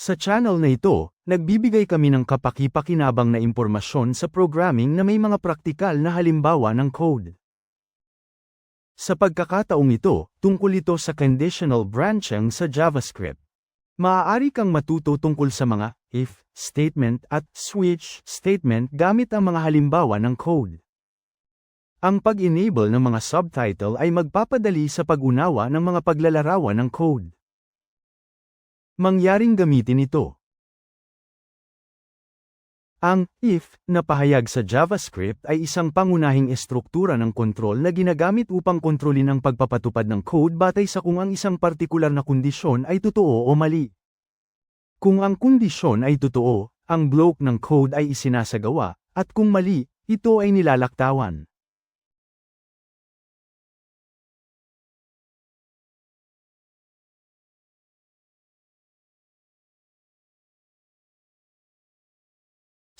Sa channel na ito, nagbibigay kami ng kapaki-pakinabang na impormasyon sa programming na may mga praktikal na halimbawa ng code. Sa pagkakataong ito, tungkol ito sa conditional branching sa JavaScript. Maaari kang matuto tungkol sa mga if statement at switch statement gamit ang mga halimbawa ng code. Ang pag-enable ng mga subtitle ay magpapadali sa pag-unawa ng mga paglalarawan ng code. Mangyaring gamitin ito. Ang if na pahayag sa JavaScript ay isang pangunahing estruktura ng kontrol na ginagamit upang kontrolin ang pagpapatupad ng code batay sa kung ang isang partikular na kondisyon ay totoo o mali. Kung ang kondisyon ay totoo, ang block ng code ay isinasagawa, at kung mali, ito ay nilalaktawan.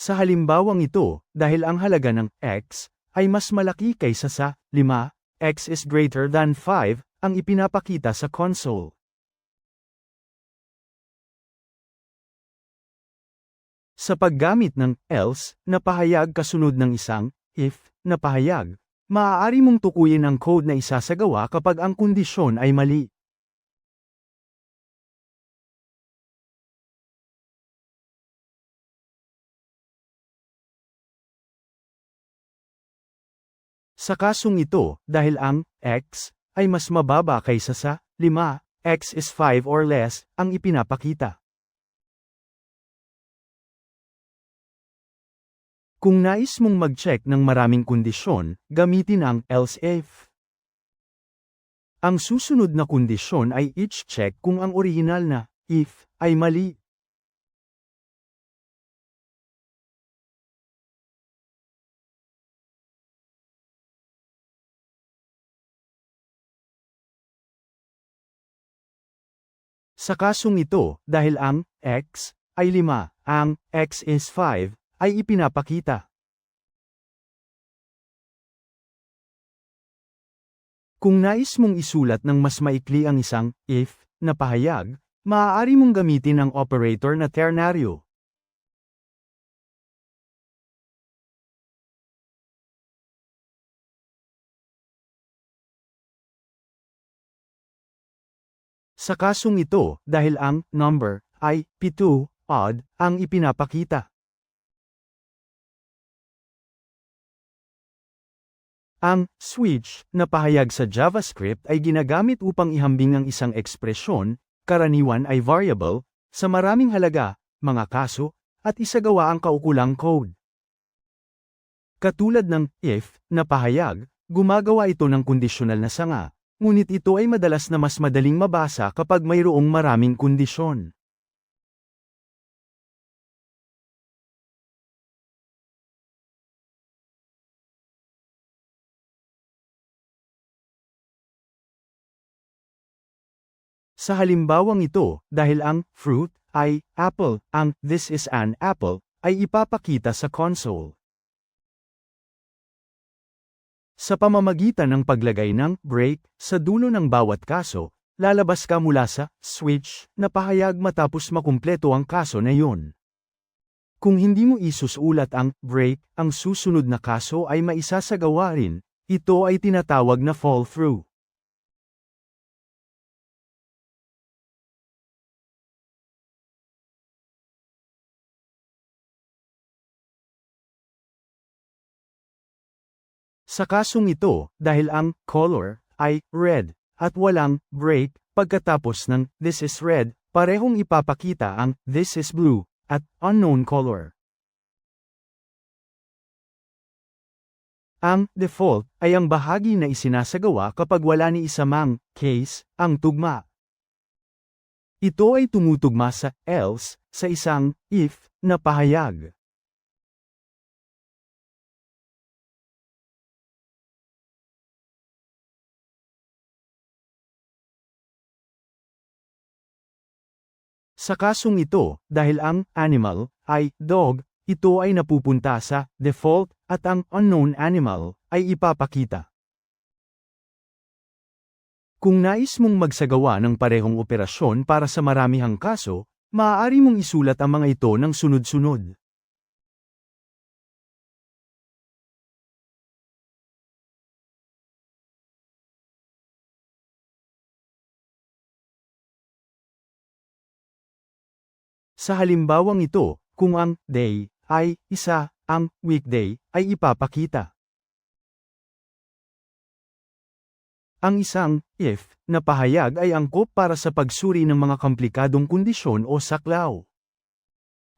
Sa halimbawang ito, dahil ang halaga ng x ay mas malaki kaysa sa 5, x is greater than 5, ang ipinapakita sa console. Sa paggamit ng else na pahayag kasunod ng isang if na pahayag, maaari mong tukuyin ang code na isasagawa kapag ang kondisyon ay mali. Sa kasong ito, dahil ang x ay mas mababa kaysa sa 5, x is 5 or less, ang ipinapakita. Kung nais mong mag-check ng maraming kondisyon, gamitin ang else if. Ang susunod na kondisyon ay each check kung ang original na if ay mali. Sa kasong ito, dahil ang x ay 5, ang x is 5 ay ipinapakita. Kung nais mong isulat ng mas maikli ang isang if na pahayag, maaari mong gamitin ang operator na ternaryo. Sa kasong ito, dahil ang number ay 7, odd ang ipinapakita. Ang switch na pahayag sa JavaScript ay ginagamit upang ihambing ang isang ekspresyon, karaniwan ay variable, sa maraming halaga, mga kaso, at isagawa ang kaukulang code. Katulad ng if na pahayag, gumagawa ito ng kondisyonal na sanga, ngunit ito ay madalas na mas madaling mabasa kapag mayroong maraming kondisyon. Sa halimbawang ito, dahil ang fruit ay apple, ang this is an apple ay ipapakita sa console. Sa pamamagitan ng paglagay ng break sa dulo ng bawat kaso, lalabas ka mula sa switch na pahayag matapos makumpleto ang kaso na yun. Kung hindi mo isusulat ang break, ang susunod na kaso ay maisasagawa rin, ito ay tinatawag na fall through. Sa kasong ito, dahil ang color ay red at walang break pagkatapos ng this is red, parehong ipapakita ang this is blue at unknown color. Ang default ay ang bahagi na isinasagawa kapag wala ni isamang case ang tugma. Ito ay tumutugma sa else sa isang if na pahayag. Sa kasong ito, dahil ang animal ay dog, ito ay napupunta sa default at ang unknown animal ay ipapakita. Kung nais mong magsagawa ng parehong operasyon para sa maramihang kaso, Maaari mong isulat ang mga ito ng sunod-sunod. Sa halimbawang ito, kung ang day ay isa, ang weekday ay ipapakita. Ang isang if na pahayag ay angkop para sa pagsuri ng mga komplikadong kondisyon o saklaw.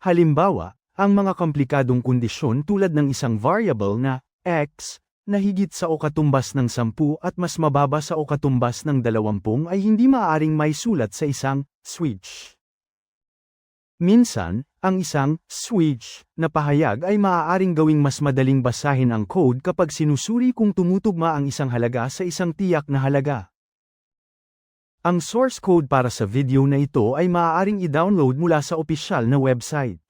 Halimbawa, ang mga komplikadong kondisyon tulad ng isang variable na x na higit sa o katumbas ng 10 at mas mababa sa o katumbas ng 20 ay hindi maaaring may sulat sa isang switch. Minsan, ang isang switch na pahayag ay maaaring gawing mas madaling basahin ang code kapag sinusuri kung tumutugma ang isang halaga sa isang tiyak na halaga. Ang source code para sa video na ito ay maaaring i-download mula sa opisyal na website.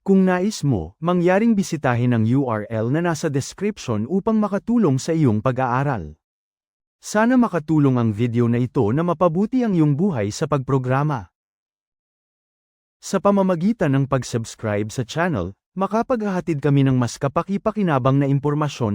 Kung nais mo, mangyaring bisitahin ang URL na nasa description upang makatulong sa iyong pag-aaral. Sana makatulong ang video na ito na mapabuti ang iyong buhay sa pagprograma. Sa pamamagitan ng pag-subscribe sa channel, makapaghahatid kami ng mas kapaki-pakinabang na impormasyon